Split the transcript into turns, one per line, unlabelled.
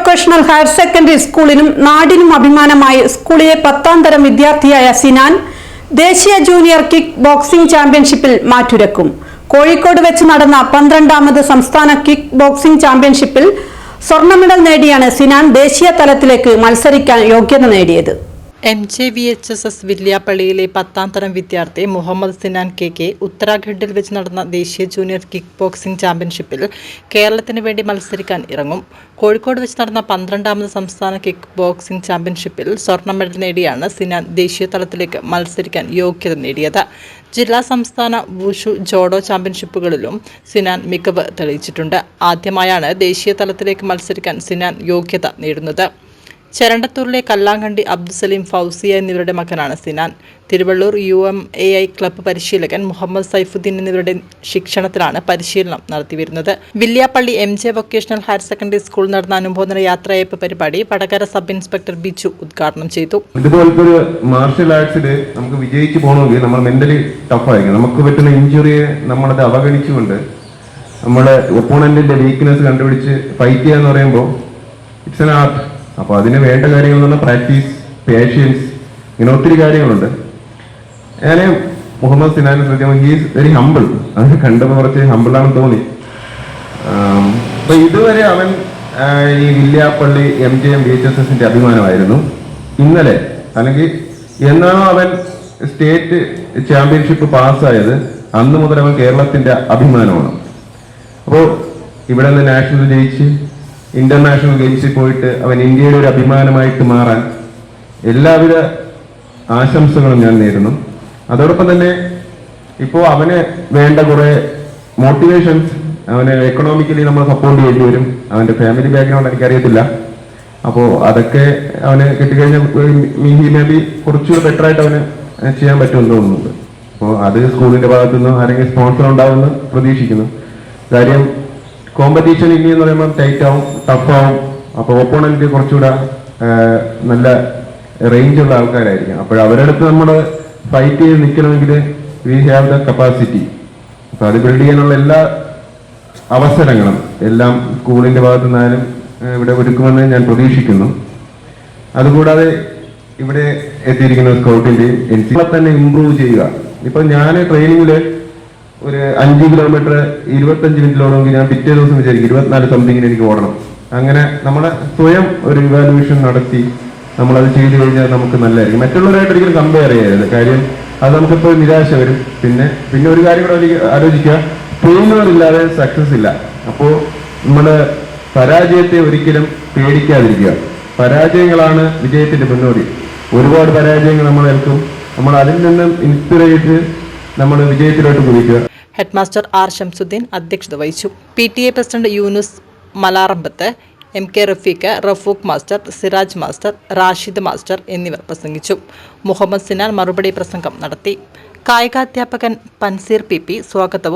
Vocational higher secondary സ്കൂളിനും നാടിനും അഭിമാനമായി സ്കൂളിലെ പത്താം തരം വിദ്യാർത്ഥിയായ സിനാൻ ദേശീയ ജൂനിയർ കിക്ക് ബോക്സിംഗ് ചാമ്പ്യൻഷിപ്പിൽ മാറ്റുരക്കും. കോഴിക്കോട് വെച്ച് നടന്ന പന്ത്രണ്ടാമത് സംസ്ഥാന കിക്ക് ബോക്സിംഗ് ചാമ്പ്യൻഷിപ്പിൽ സ്വർണ മെഡൽ നേടിയാണ് സിനാൻ ദേശീയ തലത്തിലേക്ക് മത്സരിക്കാൻ യോഗ്യത നേടിയത്.
M J V H S S വില്യാപ്പള്ളിയിലെ പത്താം തരം വിദ്യാർത്ഥി മുഹമ്മദ് സിനാൻ കെ കെ ഉത്തരാഖണ്ഡിൽ വെച്ച് നടന്ന ദേശീയ ജൂനിയർ കിക്ക് ബോക്സിംഗ് ചാമ്പ്യൻഷിപ്പിൽ കേരളത്തിന് വേണ്ടി മത്സരിക്കാൻ ഇറങ്ങും. കോഴിക്കോട് വെച്ച് നടന്ന പന്ത്രണ്ടാമത് സംസ്ഥാന കിക്ക് ബോക്സിംഗ് ചാമ്പ്യൻഷിപ്പിൽ സ്വർണ മെഡൽ നേടിയാണ് സിനാൻ ദേശീയ തലത്തിലേക്ക് മത്സരിക്കാൻ യോഗ്യത നേടിയത്. ജില്ലാ സംസ്ഥാന വുഷു ജോഡോ ചാമ്പ്യൻഷിപ്പുകളിലും സിനാൻ മികവ് തെളിയിച്ചിട്ടുണ്ട്. ആദ്യമായാണ് ദേശീയ തലത്തിലേക്ക് മത്സരിക്കാൻ സിനാൻ യോഗ്യത നേടുന്നത്. ചെരണ്ടത്തൂരിലെ കല്ലാങ്കണ്ടി അബ്ദുസലീം ഫൗസിയ എന്നിവരുടെ മകനാണ് Sinan. Thiruvallur U M A I club പരിശീലകൻ മുഹമ്മദ് സൈഫുദ്ദീൻ എന്നിവരുടെ ശിക്ഷണത്തിലാണ് പരിശീലനം നടത്തിവരുന്നത്. Villiappally M J vocational higher secondary school നടന്ന അനുബോധന യാത്രയയപ്പ് പരിപാടി വടകര സബ് ഇൻസ്പെക്ടർ ബിജു ഉദ്ഘാടനം ചെയ്തു.
ഇതുപോലത്തെ ഒരു മാർഷൽ ആർട്സിൽ നമുക്ക് വിജയിച്ച് പോകണമെങ്കിൽ നമ്മൾ മെന്റലി ടഫായിരിക്കും നമുക്ക് പറ്റുന്ന ഇഞ്ചുറിയെ നമ്മളത് അവഗണിച്ചുകൊണ്ട് നമ്മുടെ ഒപ്പോണന്റിന്റെ വീക്ക്നെസ് കണ്ടുപിടിച്ച് ഫൈറ്റ് ചെയ്യുക എന്ന് പറയുമ്പോൾ ഇറ്റ്സ് എൻ ആർട്ട്. അപ്പോൾ അതിന് വേണ്ട കാര്യങ്ങൾ എന്ന് പറഞ്ഞാൽ പ്രാക്ടീസ് പേഷ്യൻസ് ഇങ്ങനെ ഒത്തിരി കാര്യങ്ങളുണ്ട്. ഞാൻ മുഹമ്മദ് സിനാൻ ശ്രദ്ധിക്കുമ്പോൾ ഹീസ് വെരി ഹമ്പിൾ അത് കണ്ടപ്പോൾ കുറച്ച് ഹമ്പിളാണെന്ന് തോന്നി. അപ്പൊ ഇതുവരെ അവൻ ഈ Villiappally M J M B H S എസിന്റെ അഭിമാനമായിരുന്നു. ഇന്നലെ അല്ലെങ്കിൽ എന്നാണോ അവൻ സ്റ്റേറ്റ് ചാമ്പ്യൻഷിപ്പ് പാസ്സായത് അന്ന് മുതൽ അവൻ കേരളത്തിന്റെ അഭിമാനമാണ്. അപ്പോൾ ഇവിടെ നിന്ന് നാഷണൽ ജയിച്ച് ഇന്റർനാഷണൽ ഗെയിംസിൽ പോയിട്ട് അവൻ ഇന്ത്യയുടെ ഒരു അഭിമാനമായിട്ട് മാറാൻ എല്ലാവിധ ആശംസകളും ഞാൻ നേരുന്നു. അതോടൊപ്പം തന്നെ ഇപ്പോൾ അവന് വേണ്ട കുറേ മോട്ടിവേഷൻസ് അവന് എക്കണോമിക്കലി നമ്മൾ സപ്പോർട്ട് ചെയ്യേണ്ടി വരും. അവന്റെ ഫാമിലി ബാക്ക്ഗ്രൗണ്ട് എനിക്കറിയത്തില്ല. അപ്പോൾ അതൊക്കെ അവന് കിട്ടിക്കഴിഞ്ഞാൽ മേ ബി കുറച്ചുകൂടെ ബെറ്റർ ആയിട്ട് അവന് ചെയ്യാൻ പറ്റുമെന്ന് തോന്നുന്നുണ്ട്. അപ്പോൾ അത് സ്കൂളിന്റെ ഭാഗത്തു നിന്ന് ആരെങ്കിലും സ്പോൺസർ ഉണ്ടാവുമെന്ന് പ്രതീക്ഷിക്കുന്നു. കാര്യം കോമ്പറ്റീഷൻ ഇനി എന്ന് പറയുമ്പോൾ ടൈറ്റ് ആവും ടഫ് ആവും. അപ്പോൾ ഓപ്പോണന്റ് കുറച്ചുകൂടെ നല്ല റേഞ്ച് ഉള്ള ആൾക്കാരായിരിക്കും. അപ്പോൾ അവരുടെ അടുത്ത് നമ്മൾ ഫൈറ്റ് ചെയ്ത് നിൽക്കണമെങ്കിൽ വി ഹാവ് ദ കപ്പാസിറ്റി അപ്പൊ അത് ബിൽഡ് ചെയ്യാനുള്ള എല്ലാ അവസരങ്ങളും എല്ലാം സ്കൂളിന്റെ ഭാഗത്തു നിന്നാലും ഇവിടെ ഒരുക്കുമെന്ന് ഞാൻ പ്രതീക്ഷിക്കുന്നു. അതുകൂടാതെ ഇവിടെ എത്തിയിരിക്കുന്ന സ്കൗട്ടിന്റെയും എൻ സി തന്നെ ഇമ്പ്രൂവ് ചെയ്യുക. ഇപ്പൊ ഞാൻ ട്രെയിനിങ്ങിൽ ഒരു അഞ്ച് കിലോമീറ്റർ ഇരുപത്തഞ്ച് മിനിറ്റിലോടെങ്കിൽ ഞാൻ പിറ്റേ ദിവസം വിചാരിക്കും ഇരുപത്തിനാല് സംതിങ്ങിന് എനിക്ക് ഓടണം. അങ്ങനെ നമ്മളെ സ്വയം ഒരു ഇവാലുവേഷൻ നടത്തി നമ്മളത് ചെയ്തു കഴിഞ്ഞാൽ നമുക്ക് നല്ലതായിരിക്കും. മറ്റുള്ളവരായിട്ട് ഒരിക്കലും കമ്പയർ ചെയ്യരുത്. കാര്യം അത് നമുക്കിപ്പോൾ നിരാശ വരും. പിന്നെ പിന്നെ ഒരു കാര്യം കൂടെ ആലോചി- ആലോചിക്കുക. ഫെയിലുവർ ഇല്ലാതെ സക്സസ് ഇല്ല. അപ്പോൾ നമ്മൾ പരാജയത്തെ ഒരിക്കലും പേടിക്കാതിരിക്കുക. പരാജയങ്ങളാണ് വിജയത്തിന്റെ മുന്നോടി. ഒരുപാട് പരാജയങ്ങൾ നമ്മൾ ഏൽക്കും. നമ്മൾ അതിൽ നിന്നും ഇൻസ്പിറേറ്റ് നമ്മൾ വിജയത്തിലോട്ട് കുതിക്കുക.
ഹെഡ്മാസ്റ്റർ ആർ ഷംസുദ്ദീൻ അധ്യക്ഷത വഹിച്ചു. P T A president Yunus Malarambath M K Rafeeq Rafooq master Siraj master Rashid master എന്നിവർ പ്രസംഗിച്ചു. മുഹമ്മദ് സിനാൻ മറുപടി പ്രസംഗം നടത്തി. കായികാധ്യാപകൻ പൻസീർ പി പി സ്വാഗതവും